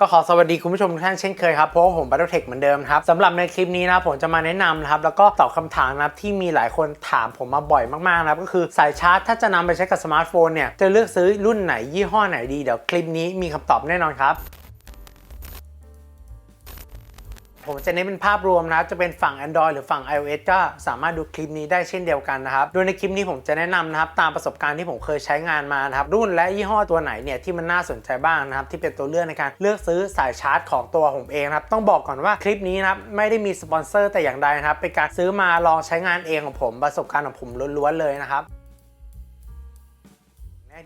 ก็ขอสวัสดีคุณผู้ชมทุกท่านเช่นเคยครับเพราะว่าผม Battletech เหมือนเดิมครับสำหรับในคลิปนี้นะผมจะมาแนะนำนะครับแล้วก็ตอบคำถามนะครับที่มีหลายคนถามผมมาบ่อยมากๆนะครับก็คือสายชาร์จถ้าจะนำไปใช้กับสมาร์ทโฟนเนี่ยจะเลือกซื้อรุ่นไหนยี่ห้อไหนดีเดี๋ยวคลิปนี้มีคำตอบแน่นอนครับ ผมจะเน้นเป็นภาพรวมนะครับจะเป็นฝั่ง Android หรือฝั่ง iOS ก็สามารถดูคลิปนี้ได้เช่นเดียวกันนะครับ โดยในคลิปนี้ผมจะแนะนำนะครับตามประสบการณ์ที่ผมเคยใช้งานมานะครับรุ่นและยี่ห้อตัวไหนเนี่ยที่มันน่าสนใจบ้างนะครับที่เป็นตัวเลือกในการเลือกซื้อสายชาร์จของตัวผมเองครับต้องบอกก่อนว่าคลิปนี้นะครับไม่ได้มีสปอนเซอร์แต่อย่างใดนะครับเป็นการซื้อมาลองใช้งานเองของผมประสบการณ์ของผมล้วนๆเลยนะครับ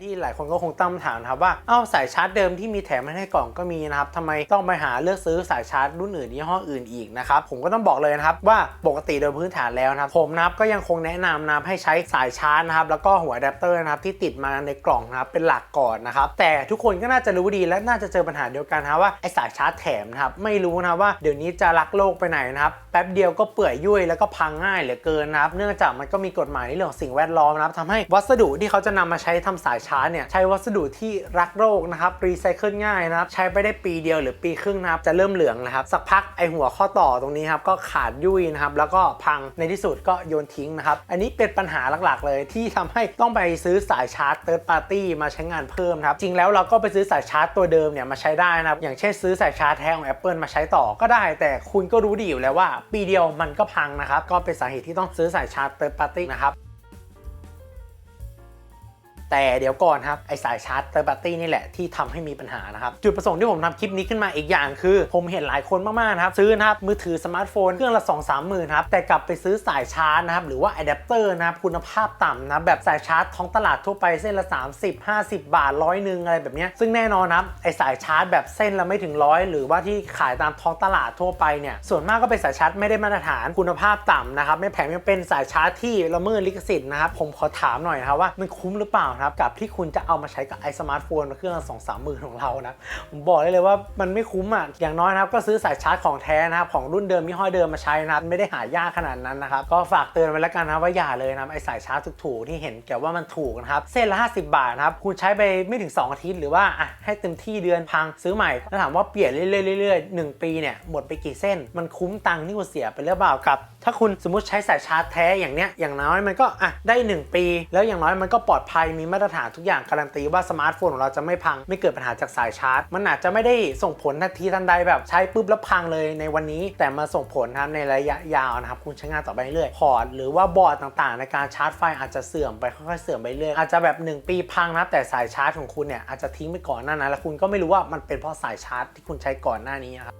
ที่หลายคนก็คงตั้งคำถามนะครับว่า เอ้าสายชาร์จเดิมที่มีแถมมาให้กล่องก็มีนะครับทำไมต้องไปหาเลือกซื้อสายชาร์จรุ่นอื่นยี่ห้ออื่นอีกนะครับ ผมก็ต้องบอกเลยนะครับว่าปกติโดยพื้นฐานแล้วนะครับผมนะครับก็ยังคงแนะนำนะครับให้ใช้สายชาร์จนะครับแล้วก็หัวอะแดปเตอร์นะครับที่ติดมาในกล่องนะครับเป็นหลักก่อนนะครับแต่ทุกคนก็น่าจะรู้ดีและน่าจะเจอปัญหาเดียวกันนะว่าไอสายชาร์จแถมนะครับไม่รู้นะว่าเดี๋ยวนี้จะรักโลกไปไหนนะครับแป๊บเดียวก็เปื่อยยุ่ยแล้วก็พังง่ายเหลือเกินนะครับเนื่องจากมันก็มีกฎหมายในเรื่องสิ่งแวดล้อมนะครับทำให้วัสดุที่เขาจะนำมาใช้ทำสายชาร์จเนี่ยใช้วัสดุที่รักโลกนะครับรีไซเคิลง่ายนะครับใช้ไปได้ปีเดียวหรือปีครึ่งนะครับจะเริ่มเหลืองนะครับสักพักไอหัวข้อต่อตรงนี้ครับก็ขาดยุ่ยนะครับแล้วก็พังในที่สุดก็โยนทิ้งนะครับอันนี้เป็นปัญหาหลักๆ เลยที่ทำให้ต้องไปซื้อสายชาร์จเ h ิร์ p ปาร์ตี้มาใช้งานเพิ่มนะครับจริงแล้วเราก็ไปซื้อสายชาร์จตัวเดิมเนี่ยมาใช้ได้นะครับอย่างเช่นซื้อสายชาร์จแท้ของ Apple มาใช้ต่อก็ได้ แต่คุณก็รู้ดีอยู่แล้วว่า ปีเดียวมันก็พังนะครับก็เป็นสาเหตุที่ต้องซื้อสายชาร์จเ h ิร์ p ปาร์ตี้นะครับ แต่เดี๋ยวก่อนครับ ไอสายชาร์จเตอร์บัตตี้นี่แหละที่ทำให้มีปัญหานะครับ จุดประสงค์ที่ผมทำคลิปนี้ขึ้นมาอีกอย่างคือ ผมเห็นหลายคนมากๆนะครับ ซื้อนะครับ มือถือสมาร์ทโฟนเครื่องละ2 3หมื่นครับ แต่กลับไปซื้อสายชาร์จนะครับ หรือว่าอะแดปเตอร์นะครับ คุณภาพต่ำนะแบบสายชาร์จท้องตลาดทั่วไปเส้นละ 30 50 บาทร้อยหนึ่งอะไรแบบนี้ซึ่งแน่นอนครับไอสายชาร์จแบบเส้นละไม่ถึงร้อยหรือว่าที่ขายตามท้องตลาดทั่วไปเนี่ยส่วนมากก็เป็นสายชาร์จไม่ได้มาตรฐานคุณภาพต่ำนะครับไม่แถมยังเป็นสายชาร์จที่ละเมิดลิขสิทธิ์นะครับผมขอถามหน่อยครับว่ามันคุ้มหรือเปล่านะครับกับที่คุณจะเอามาใช้กับไอสมาร์ทโฟนเครื่องสองสามหมื่นของเรานะผมบอกได้เลยว่ามันไม่คุ้มอะอย่างน้อยนะครับก็ซื้อสายชาร์จของแท้นะครับของรุ่นเดิมยี่ห้อเดิมมาใช้นะไม่ได้หายากขนาดนั้นนะครับก็ฝากเตือนไว้แล้วกันนะว่าอย่าเลยนะไอสายชาร์จถูกๆที่เห็นแก่ว่ามันถูกนะครับเส้นละ 50 บาทนะครับคุณใช้ไปไม่ถึง 2 อาทิตย์หรือว่าอะให้เต็มที่เดือนพังซื้อใหม่แล้วถามว่าเปลี่ยนเรื่อยๆเรื่อยๆหนึ่งปีเนี่ยหมดไปกี่เส้น มันคุ้มตังค์ที่คุณเสียไปหรือเปล่ากับ ถ้าคุณสมมติใช้สายชาร์จแท้อย่างเนี้ยอย่างน้อยมันก็อะได้ 1 ปี แล้วอย่างน้อยมันก็ปลอดภัยมีมาตรฐานทุกอย่างการันตีว่าสมาร์ทโฟนของเราจะไม่พังไม่เกิดปัญหาจากสายชาร์จ มันอาจจะไม่ได้ส่งผลทันทีทันใดแบบใช้ปุ๊บแล้วพังเลยในวันนี้ แต่มาส่งผลครับในระยะยาวนะครับคุณใช้งานต่อไปเรื่อยพอร์ตหรือว่าบอร์ดต่างๆ ในการชาร์จไฟอาจจะเสื่อมไปค่อยๆเสื่อมไปเรื่อยอาจจะแบบ 1 ปีพังนะครับแต่สายชาร์จของคุณเนี่ยอาจจะทิ้งไปก่อนหน้านั้นแล้วคุณก็ไม่รู้ว่ามันเป็นเพราะสายชาร์จที่คุณใช้ก่อนหน้านี้ครับ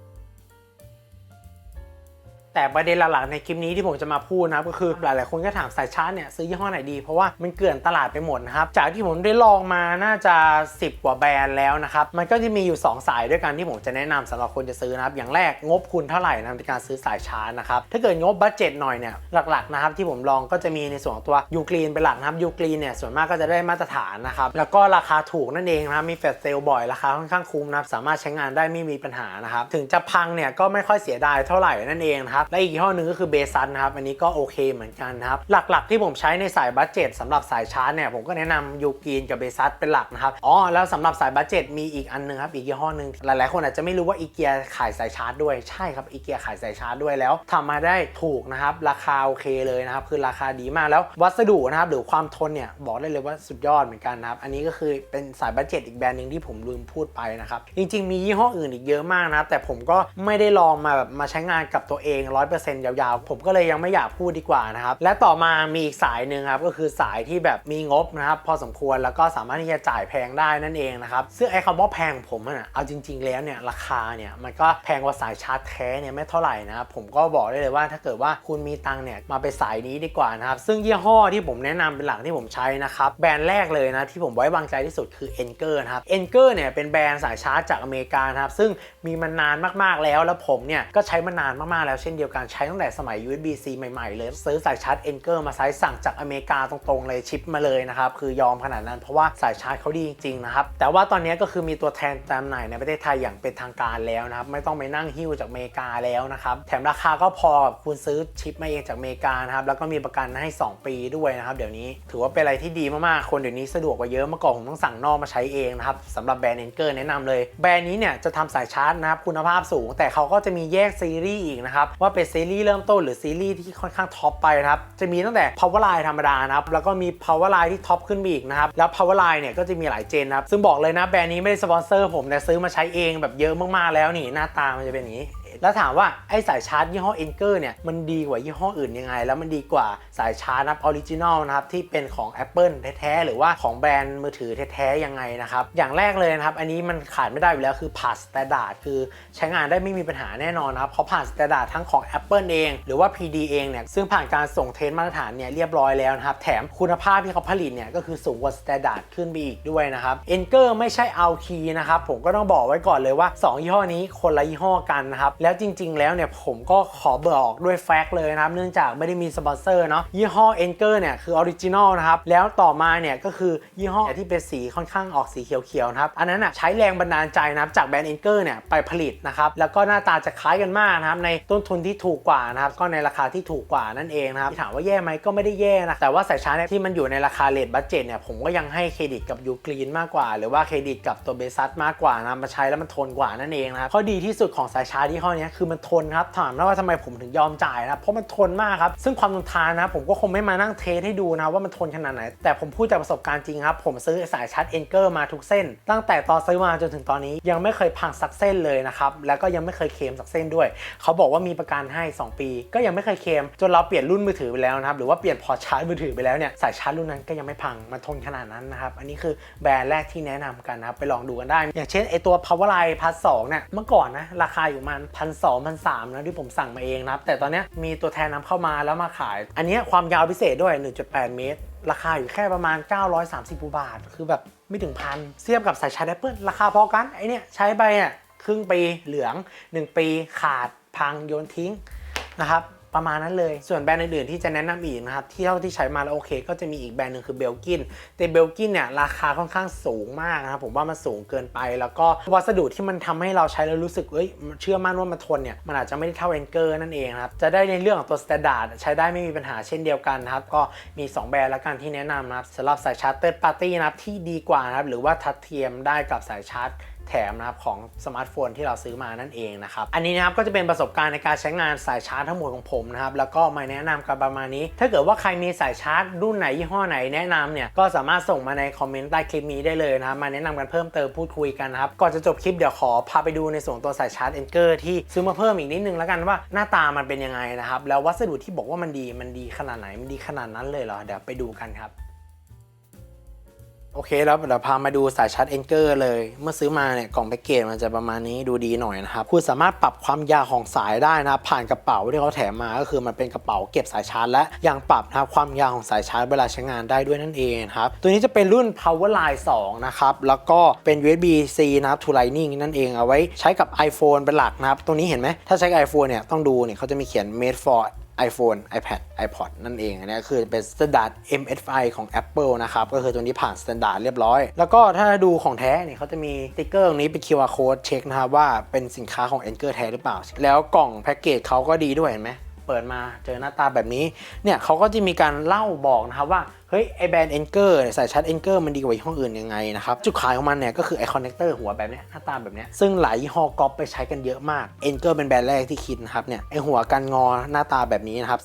แต่ประเด็นหลักๆในคลิปนี้ที่ผมจะมาพูดนะครับก็คือหลายๆคนก็ถามสายชาร์จเนี่ยซื้อยี่ห้อไหนดี เพราะว่ามันเกลื่อนตลาดไปหมดนะครับ จากที่ผมได้ลองมาน่าจะ 10 กว่าแบรนด์แล้วนะครับ มันก็จะมีอยู่ 2 สายด้วยกันที่ผมจะแนะนำสำหรับคนจะซื้อนะครับ อย่างแรกงบคุณเท่าไหร่นะในการซื้อสายชาร์จนะครับ ถ้าเกิดงบบัตเจ็ตหน่อยเนี่ยหลักๆนะครับที่ผมลองก็จะมีในส่วนของตัวยูกรีนเป็นหลักนะครับยูกรีนเนี่ยส่วนมากก็จะได้มาตรฐานนะครับแล้วก็ราคาถูกนั่นเองนะครับมีแฟลชเซลบ่อยราคาค่อนข้างคุ้มนะครับสามารถใช้งานได้ไม่มีปัญหานะครับถึงจะพังเนี่ยก็ไม่ค่อยเสียดายเท่าไหร่นั่นเองนะครับและอีกยี่ห้อหนึ่งก็คือเบซันนะครับอันนี้ก็โอเคเหมือนกันนะครับหลักๆ ที่ผมใช้ในสายบัตเจ็ตสำหรับสายชาร์จเนี่ยผมก็แนะนำยูกีนกับเบซัสเป็นหลักนะครับอ๋อแล้วสำหรับสายบัตเจ็ตมีอีกอันหนึงครับอีกยี่ห้อหนึ่งหลายๆคนอาจจะไม่รู้ว่าอีเกียขายสายชาร์จด้วยใช่ครับอีเกียขายสายชาร์จด้วยแล้วทำมาได้ถูกนะครับราคาโอเคเลยนะครับคือราคาดีมากแล้ววัสดุนะครับหรือความทนเนี่ยบอกได้เลยว่าสุดยอดเหมือนกันนะครับอันนี้ก็คือเป็นสายบัตเจ็ตอีกแบรนด์หนึ่งที่ผมลืมพูดไปนะครับจริง ๆ มียี่ห้ออื่นอีกเยอะมากนะครับแต่ผมก็ไม่ได้ลองมาแบบมาใช้งานกับตัวเอง100%ยาวๆ ผมก็เลยยังไม่อยากพูดดีกว่านะครับ และต่อมามีอีกสายหนึ่งครับ ก็คือสายที่แบบมีงบนะครับ พอสมควรแล้วก็สามารถที่จะจ่ายแพงได้นั่นเองนะครับซึ่งไอ้คำว่าแพงผมอะนะเอาจริง ๆ แล้วเนี่ยราคาเนี่ยมันก็แพงกว่าสายชาร์จแท้เนี่ยไม่เท่าไหร่นะครับผมก็บอกได้เลยว่าถ้าเกิดว่าคุณมีตังเนี่ยมาไปสายนี้ดีกว่านะครับซึ่งยี่ห้อที่ผมแนะนำเป็นหลักที่ผมใช้นะครับแบรนด์แรกเลยนะที่ผมไว้วางใจที่สุดคือ e n g e r นะครับ e n g e r เนี่ยเป็นแบรนด์สายชาร์จจากอเมริกานะครับซึ่งมีมานานมากๆแล้ว แล้วผมเนี่ยก็ใช้มานานมากๆแล้วเช่นเดียวดียวกันใช้ตั้งแต่สมัย USB-C ใหม่ๆ เลย ซื้อสายชาร์จ e n g e r มาใช้สั่งจากอเมริกาตรงๆเลยชิปมาเลยนะครับ คือยอมขนาดนั้นเพราะว่าสายชาร์จเขาดีจริงๆนะครับ แต่ว่าตอนนี้ก็คือมีตัวแทนจำหน่ายในประเทศไทยอย่างเป็นทางการแล้วนะครับ ไม่ต้องไปนั่งหิ้วจากอเมริกาแล้วนะครับ แถมราคาก็พอคุณซื้อชิปมาเองจากอเมริกานะครับแล้วก็มีประกันให้ 2 ปีด้วยนะครับ เดี๋ยวนี้ถือว่าเป็นอะไรที่ดีมากๆคนเดี๋ยวนี้สะดวกกว่าเยอะเมื่อก่อนผมต้องสั่งนอกมาใช้เองนะครับสำหรับแบรนด์เอ็นเกอร์แนะนำเลยแบรนด์นี้เนี่ยจะทำสายชาร์จนะครับคุณภาพสูง แต่เขาก็จะมีแยกซีรีส์อีกนะครับว่าเป็นซีรีส์เริ่มต้นหรือซีรีส์ที่ค่อนข้างท็อปไปนะครับ จะมีตั้งแต่ power line ธรรมดานะครับ แล้วก็มี power line ที่ท็อปขึ้นไปอีกนะครับ แล้ว power line เนี่ยก็จะมีหลายเจนนะครับ ซึ่งบอกเลยนะแบรนด์นี้ไม่ได้สปอนเซอร์ผมแต่ซื้อมาใช้เองแบบเยอะมากๆแล้วนี่หน้าตามันจะเป็นอย่างนี้ แล้วถามว่าไอ้สายชาร์จยี่ห้อ e n g e r เนี่ยมันดีกว่ายี่ห้ออื่นยังไง แล้วมันดีกว่าสายชาร์จนับออริจินอลนะครับที่เป็นของ Apple แท้ๆหรือว่าของแบรนด์มือถือแท้ๆยังไงนะครับอย่างแรกเลยนะครับอันนี้มันขาดไม่ได้อยู่แล้วคือผ่านสแตนดาร์ดคือใช้งานได้ไม่มีปัญหาแน่นอนนะครับเพราะผ่านสแตนดาร์ดทั้งของ Apple เอง หรือว่า PD เองเนี่ยซึ่งผ่านการส่งเทสมาตรฐานเนี่ยเรียบร้อยแล้วนะครับแถมคุณภาพที่เขาผลิตเนี่ยก็คือสูงกว่าสแตนดาร์ดขึ้นไปอีกด้วยนะครับ e n g e r ไม่ใช่เอาคีนะครับผมก็ต้องบอกไว้ก่อนเลยว่า 2 ยี่ห้อนี้คนละยี่ห้อกันนะครับแล้วจริง ๆ แล้วเนี่ยผมก็ขอบอกด้วยแฟกต์เลยนะครับ เนื่องจากไม่ได้มีสปอนเซอร์เนาะยี่ห้อ e n g e r เนี่ยคือออริจินอลนะครับ แล้วต่อมาเนี่ยก็คือยี่ห้อที่เป็นสีค่อนข้างออกสีเขียวๆนะครับ อันนั้นอะใช้แรงบันดาลใจนะครับจากแบรนด์ e n g e r เนี่ยไปผลิตนะครับ แล้วก็หน้าตาจะคล้ายกันมากนะครับในต้นทุนที่ถูกกว่านะครับก็ในราคาที่ถูกกว่านั่นเองนะครับถามว่าแย่ไหมก็ไม่ได้แย่นะแต่ว่าสายชาร์จที่มันอยู่ในราคาเลทบัตเจ็ตเนี่ยผมก็ยังให้เครดิตกับยูกรีนมากกว่า หรือว่าเครดิตกับตัวเบซัสมากกว่านะมาใช้แล้วมันทนกว่านั่นเองนะครับข้อดีที่สุดของสายชาร์จที่ห้อนี้คือมันทนครับถามแล้วว่าทำไมผมถึงยอมจ่ายนะเพราะมันทนมากครับ ซึ่งความทนทานนะผมก็คงไม่มานั่งเทสให้ดูนะว่ามันทนขนาดไหน แต่ผมพูดจากประสบการณ์จริงครับ ผมซื้อสายชาร์จเอนเกอร์มาทุกเส้น ตั้งแต่ตอนซื้อมาจนถึงตอนนี้ยังไม่เคยพังสักเส้นเลยนะครับ แล้วก็ยังไม่เคยเคมสักเส้นด้วย เขาบอกว่ามีประกันให้ 2 ปี ก็ยังไม่เคยเคมจนเราเปลี่ยนรุ่นมือถือไปแล้วนะครับหรือว่าเปลี่ยนพอร์ตชาร์จมือถือไปแล้วเนี่ยสายชาร์จรุ่นนั้นก็ยังไม่พังมันทนขนาดนั้นนะครับอันนี้คือแบรนด์แรกที่แนะนำกันนะครับไปลองดูกันได้ อย่างเช่นไอตัว Powerline Plus 2เนี่ยเมื่อก่อนนะราคาอยู่มันพันสองพันสามนะที่ผมสั่งมาเองนะครับ แต่ตอนนี้มีตัวแทนนำเข้ามาแล้วมาขาย อันนี้ความยาวพิเศษด้วย 1.8 เมตร ราคาอยู่แค่ประมาณ 930 บาท คือแบบไม่ถึงพันเทียบกับสายชาร์จแอปเปิลราคาพอกันไอเนี้ยใช้ไปอะครึ่งปีเหลือง 1 ปีขาดพังโยนทิ้งนะครับ ประมาณนั้นเลย ส่วนแบรนด์อื่นๆที่จะแนะนำอีกนะครับที่เท่าที่ใช้มาแล้วโอเค ก็จะมีอีกแบรนด์หนึ่งคือเบลกินแต่เบลกินเนี่ยราคาค่อนข้างสูงมากนะครับผมว่ามันสูงเกินไป แล้วก็วัสดุที่มันทำให้เราใช้แล้วรู้สึกเอ้ยเชื่อมั่นว่ามันทนเนี่ยมันอาจจะไม่ได้เท่าเอนเกอร์นั่นเองนะครับจะได้ในเรื่องของตัวสแตนดาร์ดใช้ได้ไม่มีปัญหาเช่นเดียวกันนะครับก็มี 2 แบรนด์แล้วกันที่แนะนำนะครับสำหรับสายชาร์จเติร์ปาร์ตี้นะครับที่ดีกว่านะครับหรือว่าทัดเทียมได้กับสายชาร์จ แถมนะครับของสมาร์ทโฟนที่เราซื้อมานั่นเองนะครับ อันนี้นะครับก็จะเป็นประสบการณ์ในการใช้งานสายชาร์จทั้งหมดของผมนะครับ แล้วก็มาแนะนำกันประมาณนี้ ถ้าเกิดว่าใครมีสายชาร์จรุ่นไหนยี่ห้อไหนแนะนำเนี่ยก็สามารถส่งมาในคอมเมนต์ใต้คลิปนี้ได้เลยนะครับ มาแนะนำกันเพิ่มเติมพูดคุยกันนะครับ ก่อนจะจบคลิปเดี๋ยวขอพาไปดูในส่วนตัวสายชาร์จเอนเกอร์ที่ซื้อมาเพิ่มอีกนิดนึงแล้วกันว่าหน้าตามันเป็นยังไงนะครับ แล้ววัสดุที่บอกว่ามันดีมันดีขนาดไหนมันดีขนาดนั้นเลยเหรอเดี๋ยวไปดูกันครับ โอเคแล้วเดี๋ยวพามาดูสายชาร์จเอนเกอร์เลย เมื่อซื้อมาเนี่ยกล่องแพ็กเกจมันจะประมาณนี้ดูดีหน่อยนะครับคุณสามารถปรับความยาวของสายได้นะผ่านกระเป๋าที่เขาแถมมาก็คือมันเป็นกระเป๋าเก็บสายชาร์จและยังปรับนะครับความยาวของสายชาร์จเวลาใช้งานได้ด้วยนั่นเองครับตัวนี้จะเป็นรุ่น Powerline 2 นะครับแล้วก็เป็น USB-C นะครับ to Lightning นั่นเองเอาไว้ใช้กับ iPhone เป็นหลักนะครับตรงนี้เห็นไหมถ้าใช้ iPhone เนี่ยต้องดูเนี่ยเขาจะมีเขียน made for iPhone iPad iPod นั่นเองอันนี้คือเป็นมาตรฐาน MFI ของ Apple นะครับ ก็คือตัวนี้ผ่านมาตรฐานเรียบร้อย แล้วก็ถ้าดูของแท้เนี่ยเขาจะมีสติ๊กเกอร์ตรงนี้เป็น QR code เช็คนะครับว่าเป็นสินค้าของ Anker แท้หรือเปล่า แล้วกล่องแพ็กเกจเขาก็ดีด้วยเห็นไหม เปิดมาเจอหน้าตาแบบนี้ เนี่ยเขาก็จะมีการเล่าบอกนะครับว่า เฮ้ยไอแบรนด์ Anker สายชาร์จ Anker มันดีกว่ายี่ห้ออื่นยังไงนะครับ จุดขายของมันเนี่ยก็คือไอคอนเนคเตอร์หัวแบบนี้หน้าตาแบบนี้ซึ่งหลายยี่ห้อก๊อปไปใช้กันเยอะมาก Anker เป็นแบรนด์แรกที่คิดนะครับเนี่ยไอหัวกันงอหน้าตาแบบนี้นะครับ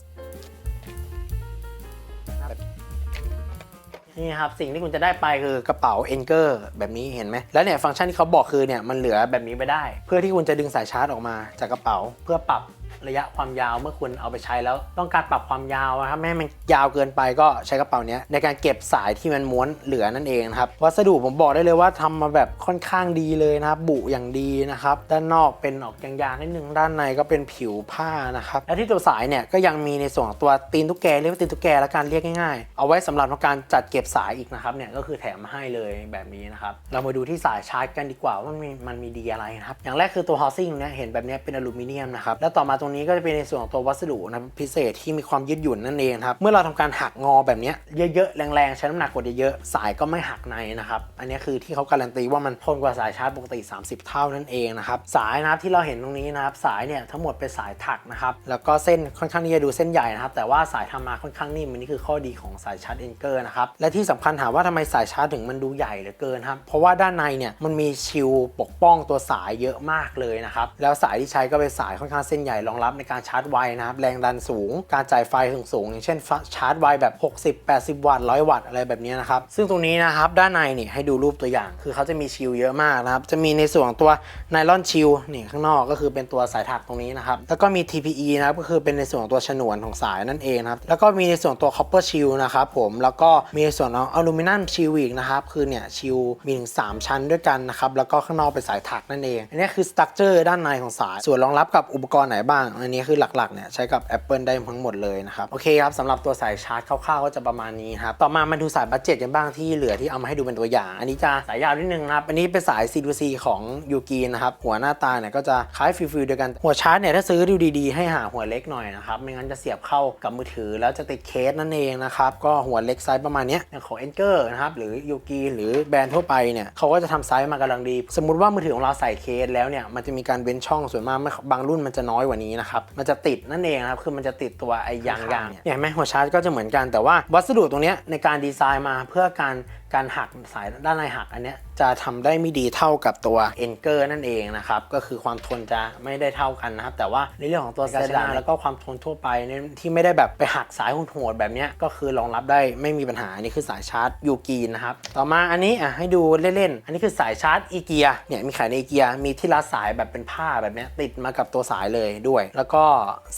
นี่ครับสิ่งที่คุณจะได้ไปคือกระเป๋า e n g e r แบบนี้เห็นไหมแล้วเนี่ยฟังก์ชันที่เขาบอกคือเนี่ยมันเหลือแบบนี้ไปได้ เพื่อที่คุณจะดึงสายชาร์จออกมาจากกระเป๋าเพื่อปรับ ระยะความยาวเมื่อคุณเอาไปใช้แล้วต้องการปรับความยาวนะครับไม่ให้มันยาวเกินไปก็ใช้กระเป๋าเนี้ยในการเก็บสายที่มันม้วนเหลือนั่นเองนะครับวัสดุผมบอกได้เลยว่าทำมาแบบค่อนข้างดีเลยนะครับบุอย่างดีนะครับด้านนอกเป็นออกยางๆนิดนึงด้านในก็เป็นผิวผ้านะครับและที่ตัวสายเนี่ยก็ยังมีในส่วนของตัวตีนตุ๊กแกเรียกว่าตีนตุ๊กแกแล้วกันเรียกง่ายๆ เอาไว้สำหรับการจัดเก็บสายอีกนะครับเนี่ยก็คือแถมมาให้เลยแบบนี้นะครับเรามาดูที่สายชาร์จกันดีกว่าว่ามันมีมันมีดีอะไรนะครับอย่างแรกคือตัว housing เนี่ยเห็นแบบนี้เป็นอลูมิเนียมนะครับแล้วต่อมาตรงนี้ก็จะเป็นในส่วนของตัววัสดุนะพิเศษที่มีความยืดหยุ่นนั่นเองครับเมื่อเราทำการหักงอแบบนี้เยอะๆแรงๆใช้น้ำหนักกดเยอะๆสายก็ไม่หักในนะครับอันนี้คือที่เขาการันตีว่ามันทนกว่าสายชาร์จปกติ 30 เท่านั่นเองนะครับสายนะครับที่เราเห็นตรงนี้นะครับสายเนี่ยทั้งหมดเป็นสายถักนะครับแล้วก็เส้นค่อนข้างที่จะดูเส้นใหญ่นะครับแต่ว่าสายทำมาค่อนข้างนิ่มอันนี้คือข้อดีของสายชาร์จเอนเกอร์นะครับและที่สำคัญถามว่าทำไมสายชาร์จถึงมันดูใหญ่เหลือเกินครับเพราะว่าด้านในเนี่ยมันมีชิลปกป้องตัวสายเยอะมากเลยนะครับแล้วสายที่ใช้ก็เป็นสายค่อนข้างเส้นใหญ่รองรับในการชาร์จไวนะครับ แรงดันสูง การจ่ายไฟถึงสูงอย่างเช่นชาร์จไวแบบ 60 80 วัตต์100 วัตต์อะไรแบบนี้นะครับ ซึ่งตรงนี้นะครับด้านในนี่ให้ดูรูปตัวอย่าง คือเขาจะมีชิลเยอะมากนะครับ จะมีในส่วนของตัวไนลอนชิลนี่ข้างนอกก็คือเป็นตัวสายถักตรงนี้นะครับ แล้วก็มี TPE นะครับก็คือเป็นในส่วนของตัวฉนวนของสายนั่นเองครับ แล้วก็มีในส่วนตัว copper shield นะครับผม แล้วก็มีในส่วนของอลูมิเนียมชิลอีกนะครับ คือเนี่ยชิลมีถึง3 ชั้นด้วยกันนะครับ แล้วก็ข้างนอกเป็นสายถักนั่นเอง อันนี้คือสตั๊กเจอร์ด้านในของสาย ส่วนรองรับกับอุปกรณ์ไหนบ้างอันนี้คือหลักๆเนี่ยใช้กับ Apple ได้ทั้งหมดเลยนะครับโอเคครับสำหรับตัวสายชาร์จคร่าวๆก็จะประมาณนี้ครับต่อมามาดูสายบัตเจ็ตกันบ้างที่เหลือที่เอามาให้ดูเป็นตัวอย่าง อันนี้จะสายยาวนิดนึงนะครับอันนี้เป็นสาย C2C ของยูกีนะครับหัวหน้าตาเนี่ยก็จะคล้ายฟิลๆเดียวกันหัวชาร์จเนี่ยถ้าซื้อดูดีๆให้หาหัวเล็กหน่อยนะครับไม่งั้นจะเสียบเข้ากับมือถือ แล้วจะติดเคสนั่นเองนะครับก็หัวเล็กไซส์ประมาณนี้ยอย่างของ e n g e r นะครับหรือยูกีหรือแบรนด์ทั่วไปเนี่ยเขาก็จะทำไซส์มากำลังดี สมมุติว่ามือถือของเราใส่เคสแล้วเนี่ยมันจะมีการเว้นช่องส่วนมากบางรุ่นมันจะน้อยกว่านี้นะครับมันจะติดนั่นเองนะครับคือมันจะติดตัวไอ้ยางยางๆเนี่ยเห็นไหมหัวชาร์จก็จะเหมือนกันแต่ว่าวัสดุตรงเนี้ยในการดีไซน์มาเพื่อการการหักสายด้านในหักอันเนี้ยจะทำได้ไม่ดีเท่ากับตัว e n g e r นั่นเองนะครับ ก็คือความทนจะไม่ได้เท่ากันนะครับ แต่ว่าในเรื่องของตัวการใช้งานแล้วก็ความทนทั่วไปเนี่ยที่ไม่ได้แบบไปหักสายโหดๆแบบเนี้ยก็คือรองรับได้ไม่มีปัญหาอันนี้คือสายชาร์จยูกีนะครับ ต่อมาอันนี้อะให้ดูเล่นๆ อันนี้คือสายชาร์จอีเกียเนี่ยมีขายในอีเกียมีที่รัดสายแบบเป็นผ้าแบบเนี้ยติดมากับตัวสายเลยด้วย แล้วก็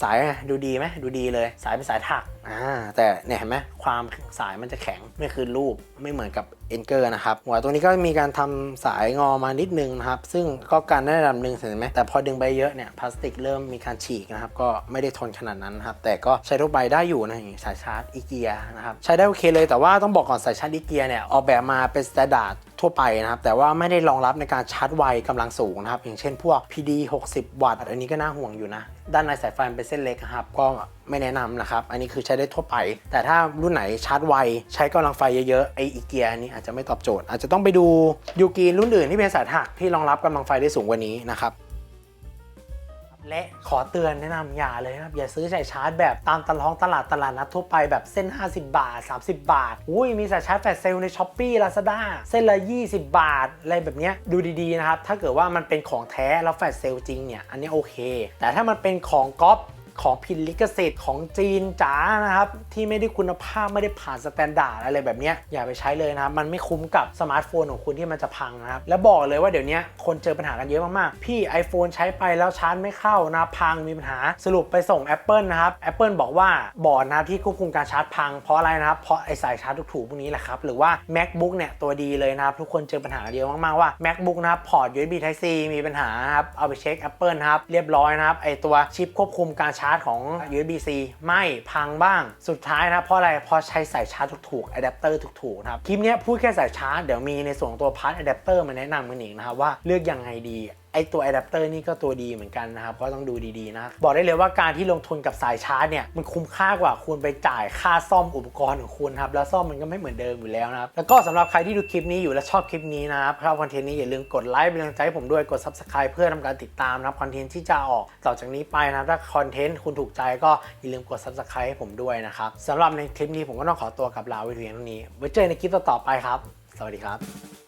สายดูดีไหมดูดีเลย สายเป็นสายถักอ่าแต่เนี่ยเห็นไหมความสายมันจะแข็งไม่คืนรูปไม่เหมือนกับ เอนเกอร์นะครับหัวตรงนี้ก็มีการทำสายงอมานิดนึงนะครับ ซึ่งก็การได้ระดับหนึ่งเห็นไหมแต่พอดึงไปเยอะเนี่ยพลาสติกเริ่มมีการฉีกนะครับก็ไม่ได้ทนขนาดนั้นนะครับแต่ก็ใช้ทั่วไปได้อยู่นะอย่างสายชาร์จอีเกียนะครับใช้ได้โอเคเลยแต่ว่าต้องบอกก่อนสายชาร์จอีเกียเนี่ยออกแบบมาเป็นสแตนดาร์ดทั่วไปนะครับแต่ว่าไม่ได้รองรับในการชาร์จไวกำลังสูงนะครับอย่างเช่นพวก PD 60 วัตต์อันนี้ก็น่าห่วงอยู่นะ ด้านในสายไฟเป็นเส้นเล็กนะครับก็ไม่แนะนำนะครับ อันนี้คือใช้ได้ทั่วไป แต่ถ้ารุ่นไหนชาร์จไวใช้กำลังไฟเยอะๆไออีเกียนี้อาจจะไม่ตอบโจทย์ อาจจะต้องไปดูยูกีรุ่นอื่นที่เป็นสายถักที่รองรับกำลังไฟได้สูงกว่านี้นะครับและขอเตือนแนะนำอย่าเลยนะครับ อย่าซื้อสายชาร์จแบบตามตลาดตลาดตลาดนัดทั่วไปแบบเส้น 50 บาท 30 บาท อุ้ยมีสายชาร์จแฟลชเซลในช้อปปี้ลาซาด้าเส้นละ 20 บาท อะไรแบบนี้ดูดีๆนะครับ ถ้าเกิดว่ามันเป็นของแท้แล้วแฟลชเซลจริงเนี่ย อันนี้โอเค แต่ถ้ามันเป็นของก๊อป ของผิดลิขสิทธิ์ของจีนจ๋านะครับ ที่ไม่ได้คุณภาพไม่ได้ผ่านสแตนดาร์ดอะไรแบบนี้อย่าไปใช้เลยนะครับ มันไม่คุ้มกับสมาร์ทโฟนของคุณที่มันจะพังนะครับ แล้วบอกเลยว่าเดี๋ยวนี้คนเจอปัญหากันเยอะมากๆ พี่ iPhone ใช้ไปแล้วชาร์จไม่เข้านะพังมีปัญหาสรุปไปส่ง Apple นะครับ Apple บอกว่าบอร์ดนะที่ควบคุมการชาร์จพังเพราะอะไรนะครับเพราะไอสายชาร์จถูกๆพวกนี้แหละครับหรือว่า MacBook เนี่ยตัวดีเลยนะครับทุกคนเจอปัญหาเยอะมากๆว่า MacBook นะครับพอร์ต USB Type C มีปัญหาครับเอาไปเช็ค Apple นะครับเรียบร้อยนะครับไอตัวชิปควบคุมการชาร์จของ USB C ไม่พังบ้าง สุดท้ายนะเพราะอะไรเพราะใช้สายชาร์จถูกๆอะแดปเตอร์ถูกๆนะครับคลิปนี้พูดแค่สายชาร์จเดี๋ยวมีในส่วนของตัวพาร์ทอะแดปเตอร์มาแนะนำกันอีกนะครับว่าเลือกยังไงดี ไอตัวอะแดปเตอร์นี่ก็ตัวดีเหมือนกันนะครับ ก็ต้องดูดีๆนะ บอกได้เลยว่าการที่ลงทุนกับสายชาร์จเนี่ย มันคุ้มค่ากว่าคุณไปจ่ายค่าซ่อมอุปกรณ์ของคุณครับ แล้วซ่อมมันก็ไม่เหมือนเดิมอยู่แล้วนะครับ แล้วก็สำหรับใครที่ดูคลิปนี้อยู่และชอบคลิปนี้นะครับชอบคอนเทนต์นี้อย่าลืมกดไลค์เป็นกำลังใจให้ผมด้วยกด subscribe เพื่อทำการติดตามนะครับคอนเทนต์ที่จะออกต่อจากนี้ไปนะครับถ้าคอนเทนต์คุณถูกใจก็อย่าลืมกด subscribe ให้ผมด้วยนะครับสำหรับในคลิปนี้ผมก็ต้องขอตัวกลับลาไว้เพียงเท่านี้ไว้เจอในคลิปต่อๆไปครับ สวัสดีครับ